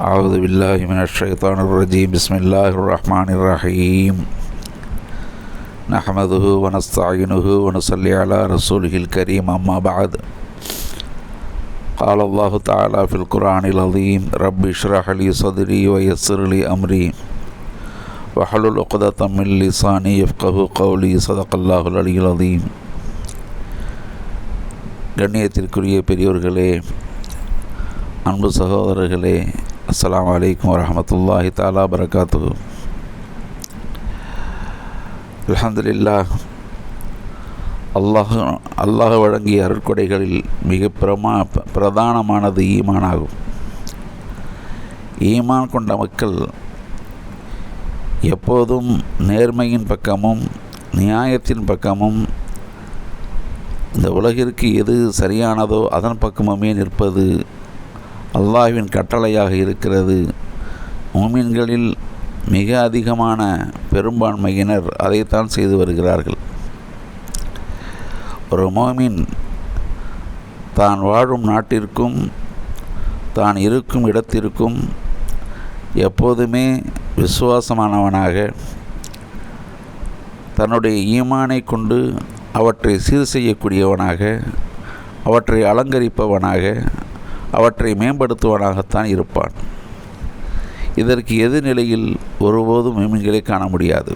أعوذ بالله من الشيطان الرجيم بسم الله الرحمن الرحيم نحمده ونستعينه ونصلي على رسوله الكريم أما بعد قال الله تعالى في القرآن العظيم رب اشرح لي صدري ويسر لي أمري وحلل عقدة من لساني يفقه قولي صدق الله العلي العظيم கண்ணியத்திற்குரிய பெரியோர்களே அன்பு சகோதரர்களே அஸ்லாம் வலைக்கம் வரமத்துல்லாஹி தாலா பரகாத்து அலமதுல்லா அல்லாஹ் அல்லாஹ் வழங்கிய அருட்கொடைகளில் மிக பிரமா பிரதானமானது ஈமானாகும். ஈமான் கொண்ட மக்கள் எப்போதும் நேர்மையின் பக்கமும் நியாயத்தின் பக்கமும் இந்த உலகிற்கு எது சரியானதோ அதன் பக்கமுமே நிற்பது அல்லாஹ்வின் கட்டளையாக இருக்கிறது. மோமின்களில் மிக அதிகமான பெரும்பான்மையினர் அதைத்தான் செய்து வருகிறார்கள். ஒரு மோமின் தான் வாழும் நாட்டிற்கும் தான் இருக்கும் இடத்திற்கும் எப்போதுமே விசுவாசமானவனாக தன்னுடைய ஈமானை கொண்டு அவற்றை சீர் செய்யக்கூடியவனாக அவற்றை அலங்கரிப்பவனாக அவற்றை மேம்படுத்துவனாகத்தான் இருப்பான். இதற்கு எதிர்நிலையில் நிலையில் ஒருபோதும் மீன்களை காண முடியாது.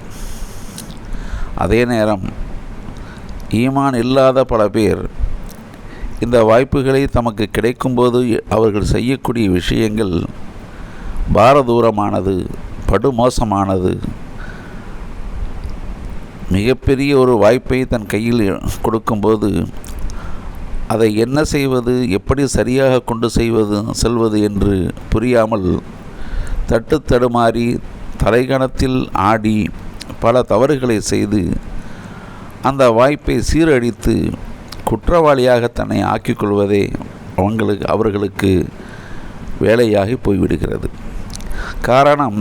அதே நேரம் ஈமான் இல்லாத பல பேர் இந்த வாய்ப்புகளை தமக்கு கிடைக்கும்போது அவர்கள் செய்யக்கூடிய விஷயங்கள் பாரதூரமானது படுமோசமானது மிகப்பெரிய ஒரு வாய்ப்பை தன் கையில் கொடுக்கும்போது அதை என்ன செய்வது எப்படி சரியாக கொண்டு செய்வது செல்வது என்று புரியாமல் தட்டு தடுமாறி தலைகணத்தில் ஆடி பல தவறுகளை செய்து அந்த வாய்ப்பை சீரழித்து குற்றவாளியாக தன்னை ஆக்கிக்கொள்வதே அவங்களுக்கு அவர்களுக்கு வேலையாகி போய்விடுகிறது. காரணம்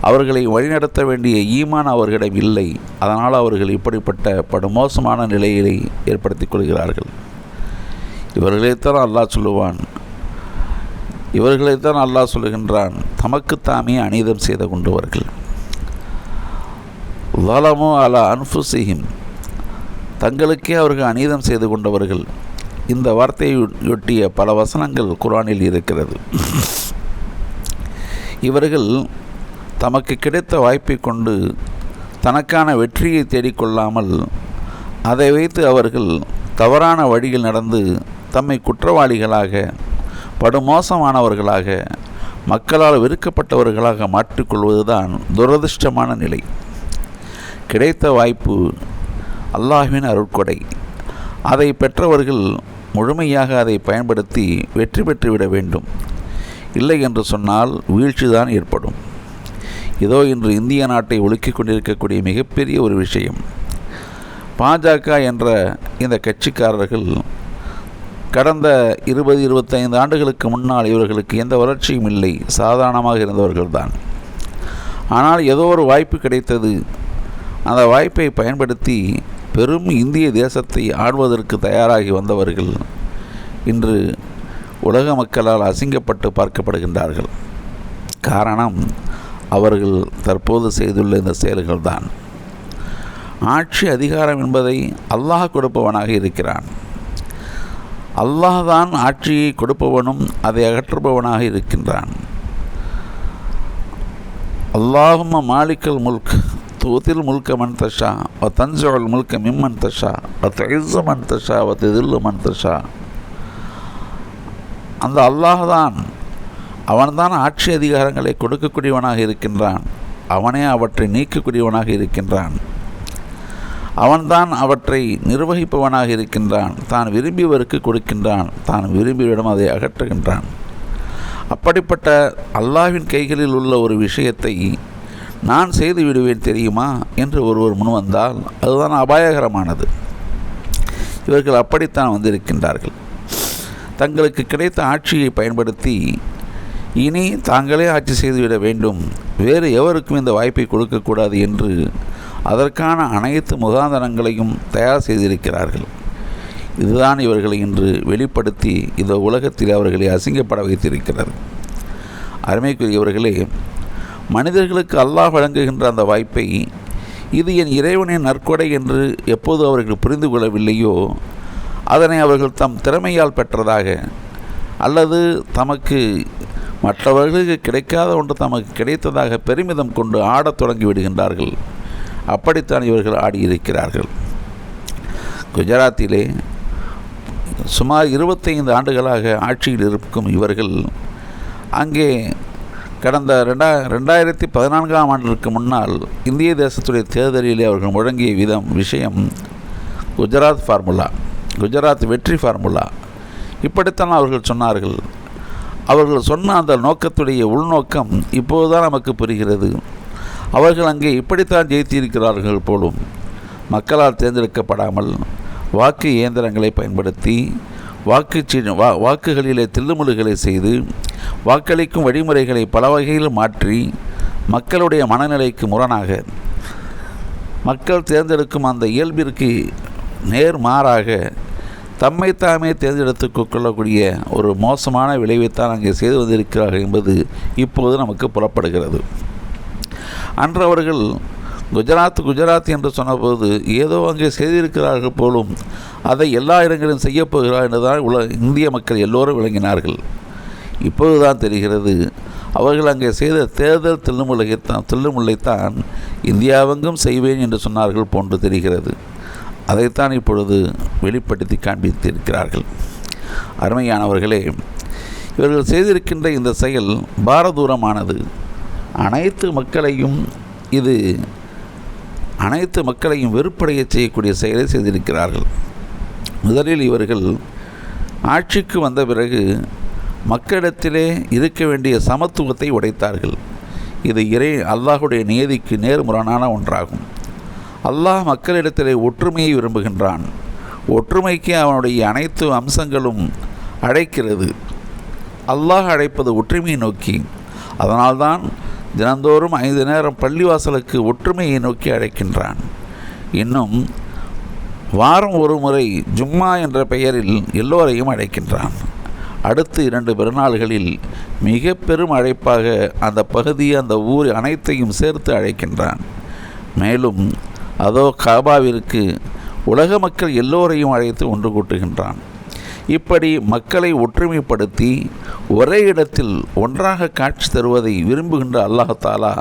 அவர்களை வழிநடத்த வேண்டிய ஈமான் அவர்களிடம் இல்லை. அதனால் அவர்கள் இப்படிப்பட்ட படுமோசமான நிலையை ஏற்படுத்திக் கொள்கிறார்கள். இவர்களைத்தான் அல்லாஹ் சொல்லுவான். இவர்களைத்தான் அல்லாஹ் சொல்லுகின்றான். தமக்குத்தாமே அநீதம் செய்து கொண்டவர்கள். லாலமோ அலா அன்ஃபுசிஹிம் தங்களுக்கே அவர்கள் அநீதம் செய்து கொண்டவர்கள். இந்த வார்த்தையொட்டிய பல வசனங்கள் குரானில் இருக்கிறது. இவர்கள் தமக்கு கிடைத்த வாய்ப்பை கொண்டு தனக்கான வெற்றியை தேடிக்கொள்ளாமல் அதை வைத்து அவர்கள் தவறான வழியில் நடந்து தம்மை குற்றவாளிகளாக படுமோசமானவர்களாக மக்களால் வெறுக்கப்பட்டவர்களாக மாற்றிக்கொள்வதுதான் துரதிருஷ்டமான நிலை. கிடைத்த வாய்ப்பு அல்லாஹ்வின் அருட்கொடை. அதை பெற்றவர்கள் முழுமையாக அதை பயன்படுத்தி வெற்றி பெற்றுவிட வேண்டும். இல்லை என்று சொன்னால் வீழ்ச்சிதான் ஏற்படும். இதோ இன்று இந்திய நாட்டை ஒழுக்கிக் கொண்டிருக்கக்கூடிய மிகப்பெரிய ஒரு விஷயம். பாஜக என்ற இந்த கட்சிக்காரர்கள் கடந்த இருபது இருபத்தைந்து ஆண்டுகளுக்கு முன்னால் இவர்களுக்கு எந்த வளர்ச்சியும் இல்லை. சாதாரணமாக இருந்தவர்கள்தான். ஆனால் ஏதோ ஒரு வாய்ப்பு கிடைத்தது. அந்த வாய்ப்பை பயன்படுத்தி பெரும் இந்திய தேசத்தை ஆடுவதற்கு தயாராகி வந்தவர்கள் இன்று உலக மக்களால் அசிங்கப்பட்டு பார்க்கப்படுகின்றார்கள். காரணம் அவர்கள் தற்போது செய்துள்ள இந்த செயல்கள்தான். ஆட்சி அதிகாரம் என்பதை அல்லாஹ் கொடுப்பவனாக இருக்கிறான். அல்லாஹ் தான் ஆட்சியை கொடுப்பவனும் அதை அகற்றுபவனாக இருக்கின்றான். அல்லாஹும மாலிக்கல் முல்க் தூத்தில் முல்க மன் தஷா வ தஞ்சோல் முல்க மிம்மன் தஷா வ திசு மன் தஷா வ திதில்லு மன் தஷா. அந்த அல்லாஹ் தான் அவன்தான் ஆட்சி அதிகாரங்களை கொடுக்கக்கூடியவனாக இருக்கின்றான். அவனே அவற்றை நீக்கக்கூடியவனாக இருக்கின்றான். அவன்தான் அவற்றை நிர்வகிப்பவனாக இருக்கின்றான். தான் விரும்பியவருக்கு கொடுக்கின்றான். தான் விரும்பியவிடம் அதை அகற்றுகின்றான். அப்படிப்பட்ட அல்லாவின் கைகளில் உள்ள ஒரு விஷயத்தை நான் செய்து விடுவேன் தெரியுமா? என்று ஒருவர் முன் வந்தால் அதுதான் அபாயகரமானது. இவர்கள் அப்படித்தான் வந்திருக்கின்றார்கள். தங்களுக்கு கிடைத்த ஆட்சியை பயன்படுத்தி இனி தாங்களே ஆட்சி செய்துவிட வேண்டும். வேறு எவருக்கும் இந்த வாய்ப்பை கொடுக்கக்கூடாது என்று அதற்கான அனைத்து முகாந்தரங்களையும் தயார் செய்திருக்கிறார்கள். இதுதான் இவர்களை இன்று வெளிப்படுத்தி இந்த உலகத்தில் அவர்களை அசிங்கப்பட வைத்திருக்கிறது. அருமைக்குரியவர்களே மனிதர்களுக்கு அல்லாஹ் வழங்குகின்ற அந்த வாய்ப்பை இது என் இறைவனின் நற்கொடை என்று எப்போது அவர்கள் புரிந்து கொள்ளவில்லையோ அதனை அவர்கள் தம் திறமையால் பெற்றதாக அல்லது தமக்கு மற்றவர்களுக்கு கிடைக்காத ஒன்று தமக்கு கிடைத்ததாக பெருமிதம் கொண்டு ஆடத் தொடங்கி விடுகின்றார்கள். அப்படித்தான் இவர்கள் ஆடியிருக்கிறார்கள். குஜராத்திலே சுமார் இருபத்தைந்து ஆண்டுகளாக ஆட்சியில் இருக்கும் இவர்கள் அங்கே கடந்த ரெண்டா ரெண்டாயிரத்தி பதினான்காம் ஆண்டிற்கு முன்னால் இந்திய தேசத்துடைய தேர்தலிலே அவர்கள் முழங்கிய விதம் விஷயம் குஜராத் ஃபார்முலா குஜராத் வெற்றி ஃபார்முலா. இப்படித்தான் அவர்கள் சொன்னார்கள். அவர்கள் சொன்ன அந்த நோக்கத்துடைய உள்நோக்கம் இப்போதுதான் நமக்கு புரிகிறது. அவர்கள் அங்கே இப்படித்தான் ஜெயித்திருக்கிறார்கள் போலும். மக்களால் தேர்ந்தெடுக்கப்படாமல் வாக்கு இயந்திரங்களை பயன்படுத்தி வாக்கு வா வாக்குகளிலே தில்லுமுழுகளை செய்து வாக்களிக்கும் வழிமுறைகளை பல வகையில் மாற்றி மக்களுடைய மனநிலைக்கு முரணாக மக்கள் தேர்ந்தெடுக்கும் அந்த இயல்பிற்கு நேர்மாறாக தம்மை தாமே தேர்ந்தெடுத்து கொள்ளக்கூடிய ஒரு மோசமான விளைவைத்தான் அங்கே செய்து வந்திருக்கிறார்கள் என்பது இப்போது நமக்கு புலப்படுகிறது. அன்று அவர்கள் குஜராத் குஜராத் என்று சொன்னபோது ஏதோ அங்கே செய்திருக்கிறார்கள் போலும் அதை எல்லா இடங்களிலும் செய்யப்போகிறார் என்றுதான் உல இந்திய மக்கள் எல்லோரும் விளங்கினார்கள். இப்போதுதான் தெரிகிறது அவர்கள் அங்கே செய்த தேர்தல் தில்லுமுல்லைத்தான் தில்லுமுல்லைத்தான் இந்தியாவெங்கும் செய்வேன் என்று சொன்னார்கள் போன்று தெரிகிறது. அதைத்தான் இப்பொழுது வெளிப்படுத்தி காண்பித்திருக்கிறார்கள். அருமையானவர்களே இவர்கள் செய்திருக்கின்ற இந்த செயல் பாரதூரமானது. அனைத்து மக்களையும் இது அனைத்து மக்களையும் வெறுப்படைய செய்யக்கூடிய செயலை செய்திருக்கிறார்கள். முதலில் இவர்கள் ஆட்சிக்கு வந்த பிறகு மக்களிடத்திலே இருக்க வேண்டிய சமத்துவத்தை உடைத்தார்கள். இது இறை அல்லாஹுடைய நியதிக்கு நேர்முரணான ஒன்றாகும். அல்லாஹ் மக்களிடத்திலே ஒற்றுமையை விரும்புகின்றான். ஒற்றுமைக்கு அவனுடைய அனைத்து அம்சங்களும் அழைக்கிறது அல்லாஹ் அழைப்பது ஒற்றுமையை நோக்கி. அதனால்தான் தினந்தோறும் ஐந்து நேரம் பள்ளிவாசலுக்கு ஒற்றுமையை நோக்கி அழைக்கின்றான். இன்னும் வாரம் ஒரு முறை ஜும்மா என்ற பெயரில் எல்லோரையும் அழைக்கின்றான். அடுத்து இரண்டு பெருநாள்களில் மிக பெரும் அழைப்பாக அந்த பகுதி அந்த ஊர் அனைத்தையும் சேர்த்து அழைக்கின்றான். மேலும் அதோ காபாவிற்கு உலக மக்கள் எல்லோரையும் அழைத்து ஒன்று கூட்டுகின்றான். இப்படி மக்களை ஒற்றுமைப்படுத்தி ஒரே இடத்தில் ஒன்றாக காட்சி தருவதை விரும்புகின்ற அல்லாஹாலா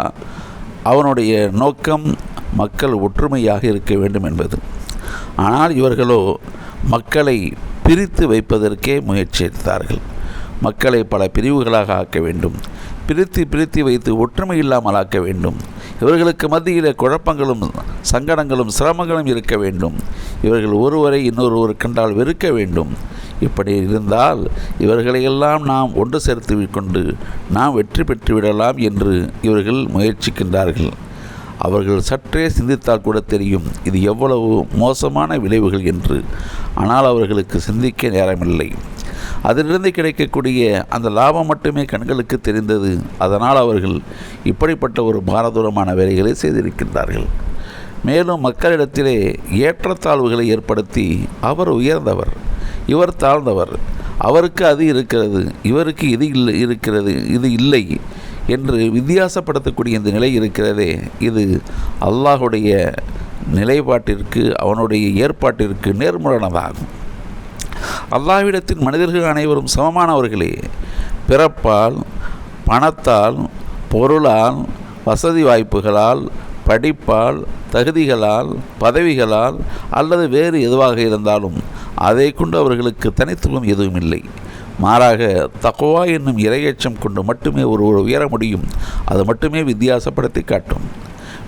அவனுடைய நோக்கம் மக்கள் ஒற்றுமையாக இருக்க வேண்டும் என்பது. ஆனால் இவர்களோ மக்களை பிரித்து வைப்பதற்கே முயற்சி எடுத்தார்கள். மக்களை பல பிரிவுகளாக ஆக்க வேண்டும். பிரித்து பிரித்து வைத்து ஒற்றுமை இல்லாமல் ஆக்க வேண்டும். இவர்களுக்கு மத்தியில் குழப்பங்களும் சங்கடங்களும் சிரமங்களும் இருக்க வேண்டும். இவர்கள் ஒருவரை இன்னொருவர் கண்டால் வெறுக்க வேண்டும். இப்படி இருந்தால் இவர்களையெல்லாம் நாம் ஒன்று சேர்த்து கொண்டு நாம் வெற்றி பெற்று விடலாம் என்று இவர்கள் முயற்சிக்கின்றார்கள். அவர்கள் சற்றே சிந்தித்தால் கூட தெரியும் இது எவ்வளவு மோசமான விளைவுகள் என்று. ஆனால் அவர்களுக்கு சிந்திக்க நேரமில்லை. அதிலிருந்து கிடைக்கக்கூடிய அந்த லாபம் மட்டுமே கண்களுக்கு தெரிந்தது. அதனால் அவர்கள் இப்படிப்பட்ட ஒரு பாரதூரமான வேலைகளை செய்திருக்கின்றார்கள். மேலும் மக்களிடத்திலே ஏற்றத்தாழ்வுகளை ஏற்படுத்தி அவர் உயர்ந்தவர். இவர் தாழ்ந்தவர். அவருக்கு அது இருக்கிறது. இவருக்கு இது இல்லை இருக்கிறது. இது இல்லை என்று வித்தியாசப்படுத்தக்கூடிய இந்த நிலை இருக்கிறதே. இது அல்லாஹுடைய நிலைப்பாட்டிற்கு அவனுடைய ஏற்பாட்டிற்கு நேர்முரணதாகும். அல்லாவிடத்தின் மனிதர்கள் அனைவரும் சமமானவர்களே. பிறப்பால் பணத்தால் பொருளால் வசதி வாய்ப்புகளால் படிப்பால் தகுதிகளால் பதவிகளால் அல்லது வேறு எதுவாக இருந்தாலும் அதை கொண்டு அவர்களுக்கு தனித்துவம் எதுவும் இல்லை. மாறாக தக்குவா என்னும் இரையச்சம் கொண்டு மட்டுமே ஒருவர் உயர முடியும். அது மட்டுமே வித்தியாசப்படுத்தி காட்டும்.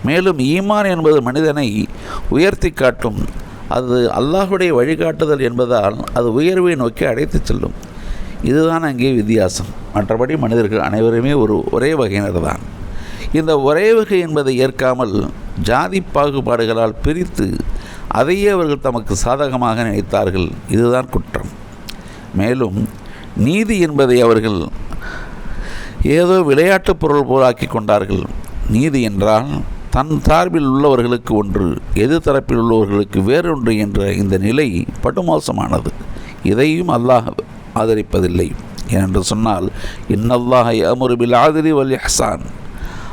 மேலும் ஈமான் என்பது மனிதனை உயர்த்தி காட்டும். அது அல்லாஹுடைய வழிகாட்டுதல் என்பதால் அது உயர்வை நோக்கி அழைத்து செல்லும். இதுதான் அங்கே வித்தியாசம். மற்றபடி மனிதர்கள் அனைவருமே ஒரு ஒரே வகையினர் தான் இந்த ஒரே வகை என்பதை ஏற்காமல் ஜாதி பாகுபாடுகளால் பிரித்து அதையே அவர்கள் தமக்கு சாதகமாக நினைத்தார்கள். இதுதான் குற்றம். மேலும் நீதி என்பதை அவர்கள் ஏதோ விளையாட்டுப் பொருள் போலாக்கி கொண்டார்கள். நீதி என்றால் தன் சார்பில் உள்ளவர்களுக்கு ஒன்று எதிர் தரப்பில் உள்ளவர்களுக்கு வேறொன்று என்ற இந்த நிலை படுமோசமானது. இதையும் அல்லாஹ் ஆதரிப்பதில்லை. என்று சொன்னால் இன்னல்லாஹ் அமுருபில் ஆதிரி வல் இஹ்சான்.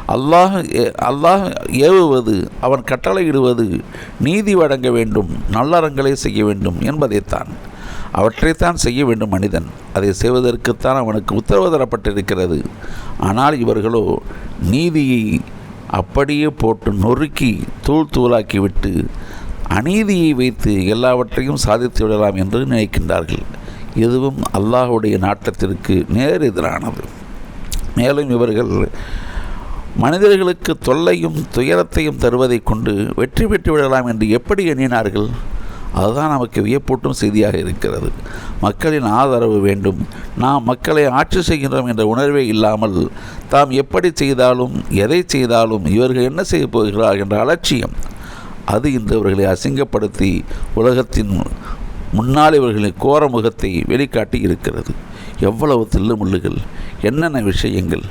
அல்லாஹ் ஏ- அல்லாஹ் ஏவுவது அவன் கட்டளையிடுவது நீதி வழங்க வேண்டும் நல்லறங்களை செய்ய வேண்டும் என்பதைத்தான். அவற்றைத்தான் செய்ய வேண்டும் மனிதன். அதை செய்வதற்குத்தான் அவனுக்கு உத்தரவு தரப்பட்டிருக்கிறது. ஆனால் இவர்களோ நீதியை அப்படியே போட்டு நொறுக்கி தூள் தூளாக்கிவிட்டு அநீதியை வைத்து எல்லாவற்றையும் சாதித்து விடலாம் என்று நினைக்கின்றார்கள். இதுவும் அல்லாஹுடைய நாட்டத்திற்கு நேர் எதிரானது. மேலும் இவர்கள் மனிதர்களுக்கு தொல்லையும் துயரத்தையும் தருவதைக் கொண்டு வெற்றி பெற்று விடலாம் என்று எப்படி எண்ணினார்கள்? அதுதான் நமக்கு வியப்பூட்டும் செய்தியாக இருக்கிறது. மக்களின் ஆதரவு வேண்டும். நாம் மக்களை ஆட்சி செய்கின்றோம் என்ற உணர்வே இல்லாமல் தாம் எப்படி செய்தாலும் எதை செய்தாலும் இவர்கள் என்ன செய்ய போகிறார்கள் என்ற அலட்சியம். அது இன்று அவர்களை அசிங்கப்படுத்தி உலகத்தின் முன்னால் இவர்களின் கோர முகத்தை வெளிக்காட்டி இருக்கிறது. எவ்வளவு தில்லுமுள்ளுகள் என்னென்ன விஷயங்கள்?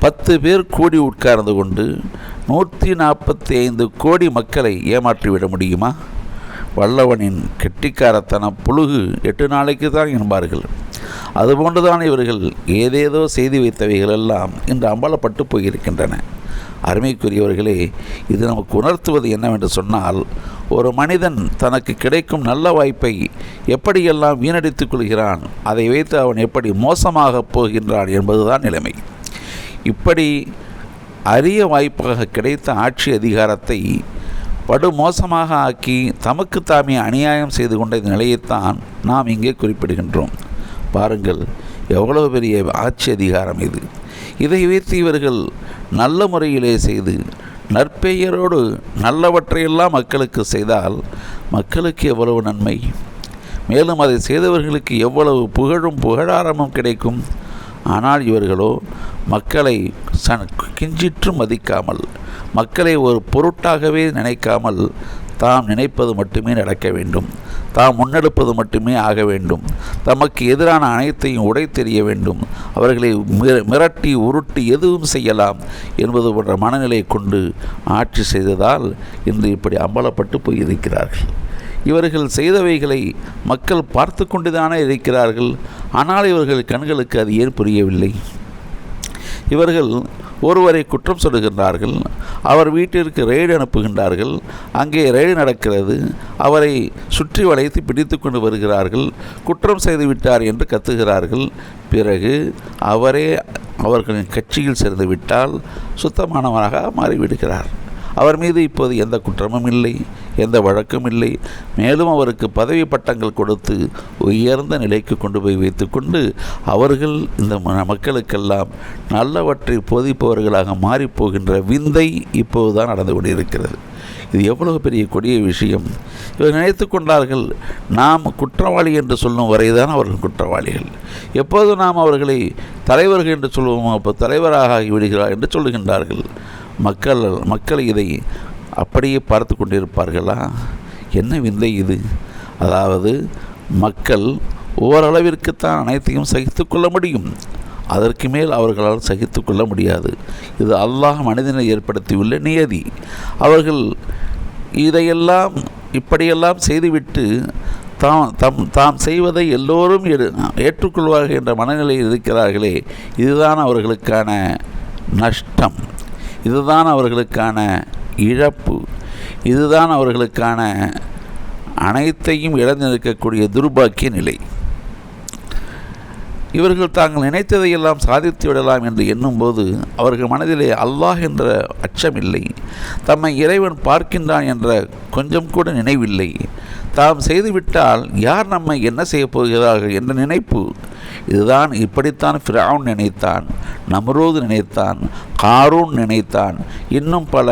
பத்து பேர் கூடி உட்கார்ந்து கொண்டு நூற்றி நாற்பத்தி ஐந்து கோடி மக்களை ஏமாற்றிவிட முடியுமா? வல்லவனின் கெட்டிக்காரத்தன புழுகு எட்டு நாளைக்கு தான் என்பார்கள். அதுபோன்றுதான் இவர்கள் ஏதேதோ செய்தி வைத்தவைகள் எல்லாம் இன்று அம்பலப்பட்டு போயிருக்கின்றன. அருமைக்குரியவர்களே இது நமக்கு உணர்த்துவது என்னவென்று சொன்னால் ஒரு மனிதன் தனக்கு கிடைக்கும் நல்ல வாய்ப்பை எப்படியெல்லாம் வீணடித்துக் கொள்கிறான் அதை வைத்து அவன் எப்படி மோசமாகப் போகின்றான் என்பதுதான் நிலைமை. இப்படி அரிய வாய்ப்பாக கிடைத்த ஆட்சி அதிகாரத்தை படுமோசமாக ஆக்கி தமக்கு தாமே அநியாயம் செய்து கொண்ட இந்த நிலையைத்தான் நாம் இங்கே குறிப்பிடுகின்றோம். பாருங்கள் எவ்வளவு பெரிய ஆட்சி அதிகாரம் இது. இதை வைத்து இவர்கள் நல்ல முறையிலே செய்து நற்பெயரோடு நல்லவற்றையெல்லாம் மக்களுக்கு செய்தால் மக்களுக்கு எவ்வளவு நன்மை. மேலும் அதை செய்தவர்களுக்கு எவ்வளவு புகழும் புகழாரமும் கிடைக்கும். ஆனால் இவர்களோ மக்களை சன் கிஞ்சிற்று மதிக்காமல் மக்களை ஒரு பொருட்டாகவே நினைக்காமல் தாம் நினைப்பது மட்டுமே நடக்க வேண்டும். தாம் முன்னெடுப்பது மட்டுமே ஆக வேண்டும். தமக்கு எதிரான அனைத்தையும் உடை தெரிய வேண்டும். அவர்களை மிர- மிரட்டி உருட்டி எதுவும் செய்யலாம் என்பது போன்ற மனநிலை கொண்டு ஆட்சி செய்ததால் இன்று இப்படி அம்பலப்பட்டு போயிருக்கிறார்கள். இவர்கள் செய்தவைகளை மக்கள் பார்த்து கொண்டுதானே இருக்கிறார்கள். ஆனால் இவர்கள் கண்களுக்கு அது ஏன் புரியவில்லை? இவர்கள் ஒருவரை குற்றம் சொல்லுகின்றார்கள். அவர் வீட்டிற்கு ரெய்டு அனுப்புகின்றார்கள். அங்கே ரெய்டு நடக்கிறது. அவரை சுற்றி வளைத்து பிடித்து கொண்டு வருகிறார்கள். குற்றம் செய்து விட்டார் என்று கத்துகிறார்கள். பிறகு அவரே அவர்களின் கட்சியில் சேர்ந்து விட்டால் சுத்தமானவராக மாறிவிடுகிறார். அவர் மீது இப்போது எந்த குற்றமும் இல்லை. எந்த வழக்கும் இல்லை. மேலும் அவருக்கு பதவி பட்டங்கள் கொடுத்து உயர்ந்த நிலைக்கு கொண்டு போய் வைத்துக்கொண்டு அவர்கள் இந்த மக்களுக்கெல்லாம் நல்லவற்றை போதிப்பவர்களாக மாறிப்போகின்ற விந்தை இப்போதுதான் நடந்து கொண்டிருக்கிறது. இது எவ்வளவு பெரிய கொடிய விஷயம். இவர் நினைத்து கொண்டார்கள் நாம் குற்றவாளி என்று சொல்லும் வரைதான் அவர்கள் குற்றவாளிகள். எப்போது நாம் அவர்களை தலைவர்கள் என்று சொல்வோமோ அப்போ தலைவராக ஆகிவிடுகிறார் என்று சொல்லுகின்றார்கள். மக்கள் மக்கள் இதை அப்படியே பார்த்து கொண்டிருப்பார்களா? என்ன விந்தை இது? அதாவது மக்கள் ஓரளவிற்குத்தான் அனைத்தையும் சகித்து கொள்ள முடியும். அதற்கு மேல் அவர்களால் சகித்து கொள்ள முடியாது. இது அல்லாஹ் மனிதனை ஏற்படுத்தியுள்ள நியதி. அவர்கள் இதையெல்லாம் இப்படியெல்லாம் செய்துவிட்டு தாம் தம் தாம் செய்வதை எல்லோரும் ஏற்றுக்கொள்வார்கள் என்ற மனநிலையில் இருக்கிறார்களே இதுதான் அவர்களுக்கான நஷ்டம். இதுதான் அவர்களுக்கான இழப்பு. இதுதான் அவர்களுக்கான அனைத்தையும் இழந்து நிற்கக்கூடிய துர்பாக்கிய நிலை. இவர்கள் தாங்கள் நினைத்ததையெல்லாம் சாதித்து விடலாம் என்று எண்ணும்போது அவர்கள் மனதிலே அல்லாஹ் என்ற அச்சமில்லை. தம்மை இறைவன் பார்க்கின்றான் என்ற கொஞ்சம் கூட நினைவில்லை. தாம் செய்துவிட்டால் யார் நம்மை என்ன செய்யப் போகிறார்கள் என்ற நினைப்பு இதுதான் இப்படித்தான் ஃபிரவுன் நினைத்தான் நம்ரோது நினைத்தான் காரூன் நினைத்தான். இன்னும் பல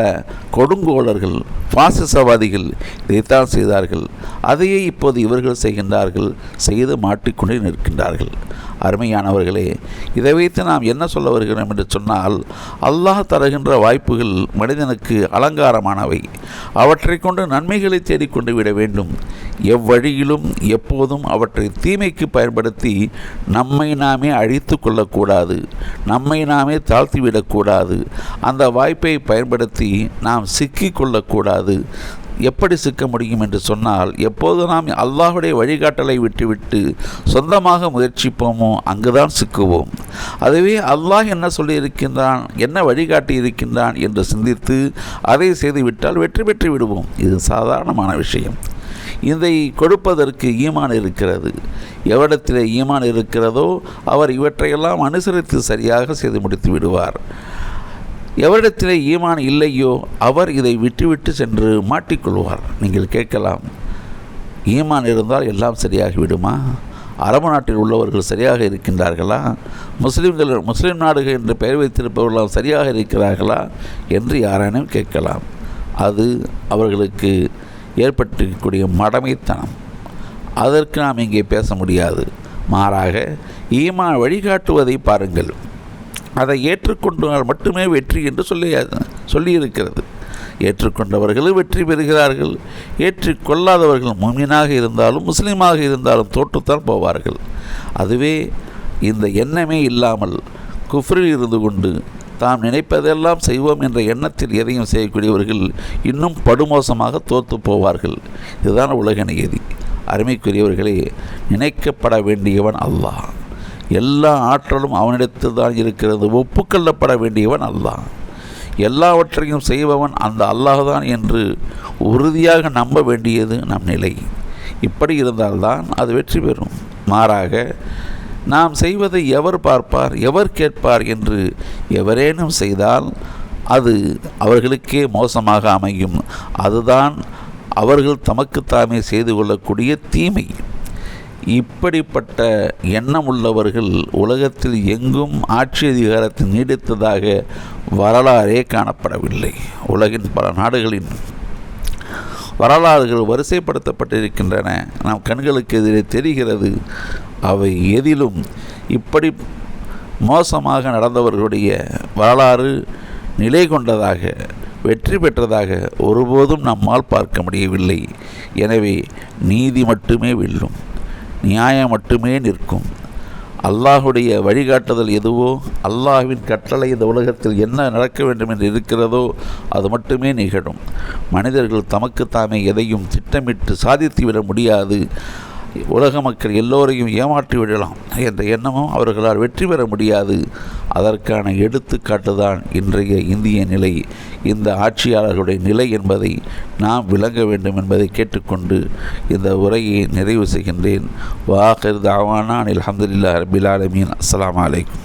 கொடுங்கோளர்கள் பாசிசவாதிகள் இதைத்தான் செய்தார்கள். அதையே இப்போது இவர்கள் செய்கின்றார்கள் செய்து மாட்டிக்கொண்டே நிற்கின்றார்கள். அருமையானவர்களே இதை வைத்து நாம் என்ன சொல்ல வருகிறோம் என்று சொன்னால் அல்லாஹ் தருகின்ற வாய்ப்புகள் மனிதனுக்கு அலங்காரமானவை. அவற்றை கொண்டு நன்மைகளை தேடிக்கொண்டு விட வேண்டும். எவ்வழியிலும் எப்போதும் அவற்றை தீமைக்கு பயன்படுத்தி நம்மை நாமே அழித்து கொள்ளக்கூடாது நம்மை நாமே தாழ்த்திவிடக்கூடாது. அந்த வாய்ப்பை பயன்படுத்தி நாம் சிக்கிக் கொள்ளக்கூடாது. எப்படி சிக்க முடியும் என்று சொன்னால் எப்போது நாம் அல்லாஹுடைய வழிகாட்டலை விட்டுவிட்டு சொந்தமாக முயற்சிப்போமோ அங்குதான் சிக்குவோம். அதுவே அல்லாஹ் என்ன சொல்லியிருக்கின்றான் என்ன வழிகாட்டி இருக்கின்றான் என்று சிந்தித்து அதை செய்துவிட்டால் வெற்றி பெற்று விடுவோம். இது சாதாரணமான விஷயம். இதை கொடுப்பதற்கு ஈமான் இருக்கிறது. எவரிடத்தில் ஈமான் இருக்கிறதோ அவர் இவற்றையெல்லாம் அனுசரித்து சரியாக செய்து முடித்து விடுவார். எவரிடத்தில் ஈமான் இல்லையோ அவர் இதை விட்டுவிட்டு சென்று மாட்டிக்கொள்வார். நீங்கள் கேட்கலாம் ஈமான் இருந்தால் எல்லாம் சரியாகி விடுமா அரபு நாட்டில் உள்ளவர்கள் சரியாக இருக்கின்றார்களா? முஸ்லீம்கள் முஸ்லீம் நாடுகள் என்று பெயர் வைத்திருப்பவர்களாம் சரியாக இருக்கிறார்களா என்று யாரானும் கேட்கலாம். அது அவர்களுக்கு ஏற்பட்டிருக்கக்கூடிய மடமைத்தனம். அதற்கு நாம் இங்கே பேச முடியாது. மாறாக ஈமான் வழிகாட்டுவதை பாருங்கள். அதை ஏற்றுக்கொண்டால் மட்டுமே வெற்றி என்று சொல்லி சொல்லியிருக்கிறது. ஏற்றுக்கொண்டவர்களும் வெற்றி பெறுகிறார்கள். ஏற்றுக்கொள்ளாதவர்கள் முமினாக இருந்தாலும் முஸ்லீமாக இருந்தாலும் தோற்றுத்தான் போவார்கள். அதுவே இந்த எண்ணமே இல்லாமல் குஃப்ரில் இருந்து கொண்டு தாம் நினைப்பதெல்லாம் செய்வோம் என்ற எண்ணத்தில் எதையும் செய்யக்கூடியவர்கள் இன்னும் படுமோசமாக தோற்று போவார்கள். இதுதான் உலக நியதி அருமைக்குரியவர்களே நினைக்கப்பட வேண்டியவன் அல்லாஹ். எல்லா ஆற்றலும் அவனிடத்தில் தான் இருக்கிறது. ஒப்புக்கொள்ளப்பட வேண்டியவன் அல்லாஹ். எல்லாவற்றையும் செய்பவன் அந்த அல்லாஹ் தான் என்று உறுதியாக நம்ப வேண்டியது நம் நிலை. இப்படி இருந்தால்தான் அது வெற்றி பெறும். மாறாக நாம் செய்வதை எவர் பார்ப்பார் எவர் கேட்பார் என்று எவரேனும் செய்தால் அது அவர்களுக்கே மோசமாக அமையும். அதுதான் அவர்கள் தமக்குத்தாமே செய்து கொள்ளக்கூடிய தீமை. இப்படிப்பட்ட எண்ணம் உள்ளவர்கள் உலகத்தில் எங்கும் ஆட்சி அதிகாரத்தை நீடித்ததாக வரலாறே காணப்படவில்லை. உலகின் பல நாடுகளின் வரலாறுகள் வரிசைப்படுத்தப்பட்டிருக்கின்றன. நம் கண்களுக்கு எதிரே தெரிகிறது அவை எதிலும் இப்படி மோசமாக நடந்தவர்களுடைய வரலாறு நிலை கொண்டதாக வெற்றி பெற்றதாக ஒருபோதும் நம்மால் பார்க்க முடியவில்லை. எனவே நீதி மட்டுமே வெல்லும். நியாயம் மட்டுமே நிற்கும். அல்லாஹுடைய வழிகாட்டுதல் எதுவோ அல்லாஹ்வின் கட்டளை இந்த உலகத்தில் என்ன நடக்க வேண்டும் என்று இருக்கிறதோ அது மட்டுமே நிகழும். மனிதர்கள் தமக்கு தாமே எதையும் திட்டமிட்டு சாதித்துவிட முடியாது. உலக மக்கள் எல்லோரையும் ஏமாற்றி விடலாம். என்ற எண்ணமும் அவர்களால் வெற்றி பெற முடியாது. அதற்கான எடுத்துக்காட்டு தான் இன்றைய இந்திய நிலை. இந்த ஆட்சியாளர்களுடைய நிலை என்பதை நாம் விளங்க வேண்டும் என்பதை கேட்டுக்கொண்டு இந்த உரையை நிறைவு செய்கின்றேன். வாஹிர் தாவானா அலமதுல்லா அஹமதுல்லா ரபில் ஆலமீன். அஸ்ஸலாமு அலைக்கும்.